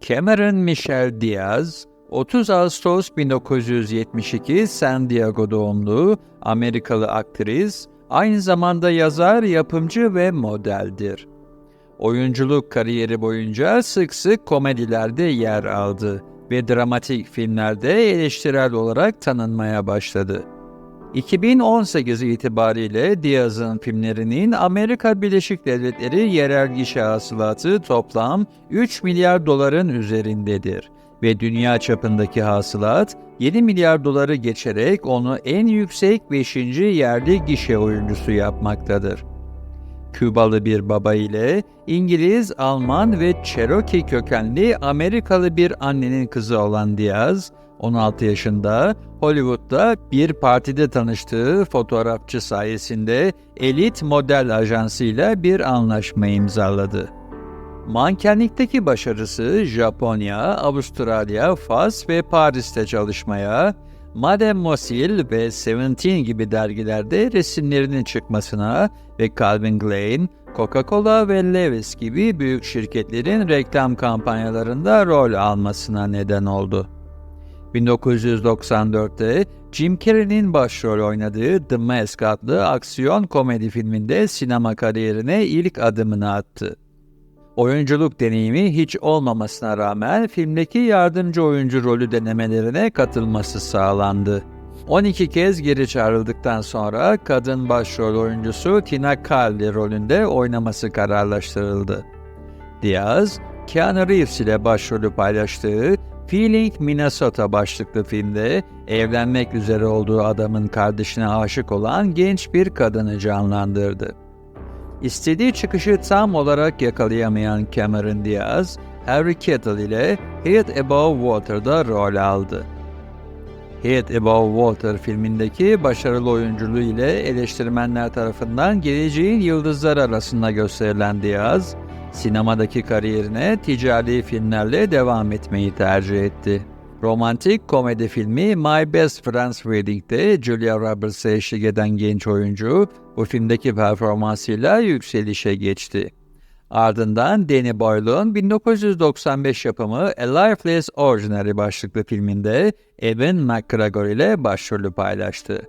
Cameron Michelle Diaz, 30 Ağustos 1972 San Diego doğumlu Amerikalı aktris, aynı zamanda yazar, yapımcı ve modeldir. Oyunculuk kariyeri boyunca sık sık komedilerde yer aldı ve dramatik filmlerde eleştirel olarak tanınmaya başladı. 2018 itibariyle Diaz'ın filmlerinin Amerika Birleşik Devletleri yerel gişe hasılatı toplam 3 milyar doların üzerindedir ve dünya çapındaki hasılat 7 milyar doları geçerek onu en yüksek 5. yerli gişe oyuncusu yapmaktadır. Kübalı bir baba ile İngiliz, Alman ve Cherokee kökenli Amerikalı bir annenin kızı olan Diaz, 16 yaşında Hollywood'da bir partide tanıştığı fotoğrafçı sayesinde elit model ajansıyla bir anlaşma imzaladı. Mankenlikteki başarısı Japonya, Avustralya, Fas ve Paris'te çalışmaya, Mademoiselle ve Seventeen gibi dergilerde resimlerinin çıkmasına ve Calvin Klein, Coca-Cola ve Levi's gibi büyük şirketlerin reklam kampanyalarında rol almasına neden oldu. 1994'te Jim Carrey'nin başrol oynadığı The Mask adlı aksiyon komedi filminde sinema kariyerine ilk adımını attı. Oyunculuk deneyimi hiç olmamasına rağmen filmdeki yardımcı oyuncu rolü denemelerine katılması sağlandı. 12 kez geri çağrıldıktan sonra kadın başrol oyuncusu Tina Carly rolünde oynaması kararlaştırıldı. Diaz, Keanu Reeves ile başrolü paylaştığı Feeling Minnesota başlıklı filmde evlenmek üzere olduğu adamın kardeşine aşık olan genç bir kadını canlandırdı. İstediği çıkışı tam olarak yakalayamayan Cameron Diaz, Harry Kettle ile Head Above Water'da rol aldı. Head Above Water filmindeki başarılı oyunculuğu ile eleştirmenler tarafından geleceğin yıldızlar arasında gösterilen Diaz, sinemadaki kariyerine ticari filmlerle devam etmeyi tercih etti. Romantik komedi filmi My Best Friend's Wedding'de Julia Roberts'e eşlik eden genç oyuncu bu filmdeki performansıyla yükselişe geçti. Ardından Danny Boyle'un 1995 yapımı A Lifeless Ordinary başlıklı filminde Evan McGregor ile başrolü paylaştı.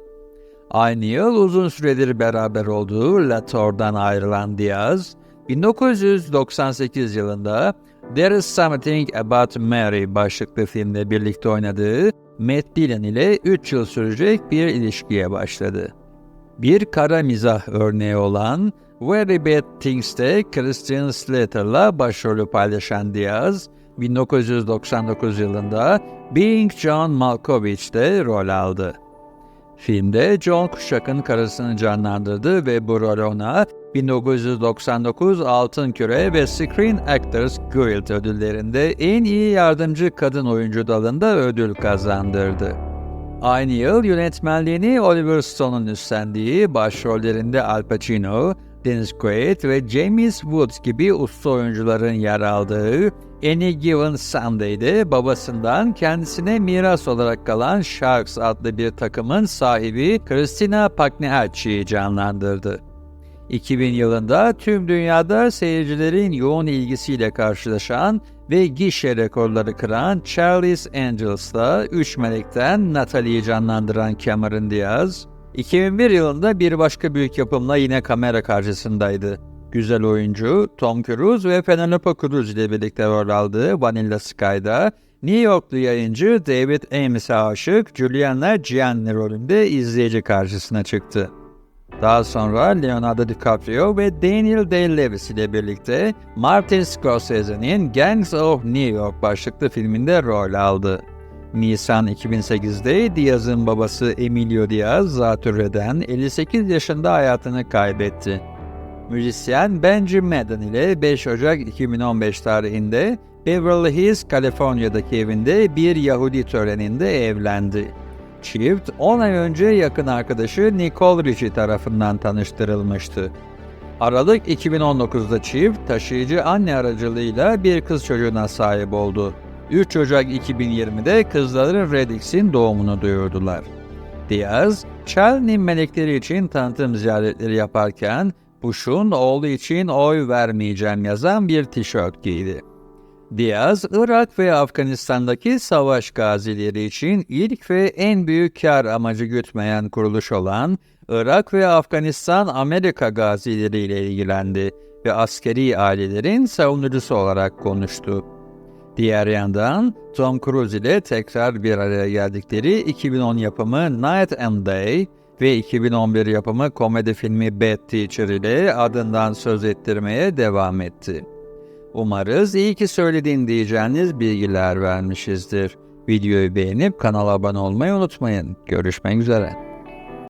Aynı yıl uzun süredir beraber olduğu La Torre'dan ayrılan Diaz, 1998 yılında There is Something About Mary başlıklı filmde birlikte oynadığı Matt Dillon ile 3 yıl sürecek bir ilişkiye başladı. Bir kara mizah örneği olan Very Bad Things'te Christian Slater'la başrolü paylaşan Diaz, 1999 yılında Being John Malkovich'te rol aldı. Filmde John Cusack'ın karısını canlandırdı ve bu rol ona 1999 Altın Küre ve Screen Actors Guild ödüllerinde en iyi yardımcı kadın oyuncu dalında ödül kazandırdı. Aynı yıl yönetmenliğini Oliver Stone'un üstlendiği başrollerinde Al Pacino, Dennis Quaid ve James Woods gibi usta oyuncuların yer aldığı Any Given Sunday'de babasından kendisine miras olarak kalan Sharks adlı bir takımın sahibi Christina Pagniacci'yi canlandırdı. 2000 yılında tüm dünyada seyircilerin yoğun ilgisiyle karşılaşan ve gişe rekorları kıran Charlie's Angels'la Üç Melek'ten Natalie'yi canlandıran Cameron Diaz, 2001 yılında bir başka büyük yapımla yine kamera karşısındaydı. Güzel oyuncu Tom Cruise ve Penelope Cruz ile birlikte rol aldığı Vanilla Sky'da New Yorklu yayıncı David Ames'e aşık Juliana Gianni rolünde izleyici karşısına çıktı. Daha sonra Leonardo DiCaprio ve Daniel Day-Lewis ile birlikte Martin Scorsese'nin Gangs of New York başlıklı filminde rol aldı. Nisan 2008'de Diaz'ın babası Emilio Diaz zatürreden 58 yaşında hayatını kaybetti. Müzisyen Benji Madden ile 5 Ocak 2015 tarihinde Beverly Hills, Kaliforniya'daki evinde bir Yahudi töreninde evlendi. Çift 10 ay önce yakın arkadaşı Nicole Richie tarafından tanıştırılmıştı. Aralık 2019'da çift taşıyıcı anne aracılığıyla bir kız çocuğuna sahip oldu. 3 Ocak 2020'de kızların Reddix'in doğumunu duyurdular. Diaz, Charlie'nin melekleri için tanıtım ziyaretleri yaparken Bush'un oğlu için oy vermeyeceğim yazan bir tişört giydi. Diaz, Irak ve Afganistan'daki savaş gazileri için ilk ve en büyük kar amacı gütmeyen kuruluş olan Irak ve Afganistan Amerika gazileri ile ilgilendi ve askeri ailelerin savunucusu olarak konuştu. Diğer yandan Tom Cruise ile tekrar bir araya geldikleri 2010 yapımı Night and Day ve 2011 yapımı komedi filmi Bad Teacher ile adından söz ettirmeye devam etti. Umarız iyi ki söylediğin diyeceğiniz bilgiler vermişizdir. Videoyu beğenip kanala abone olmayı unutmayın. Görüşmek üzere.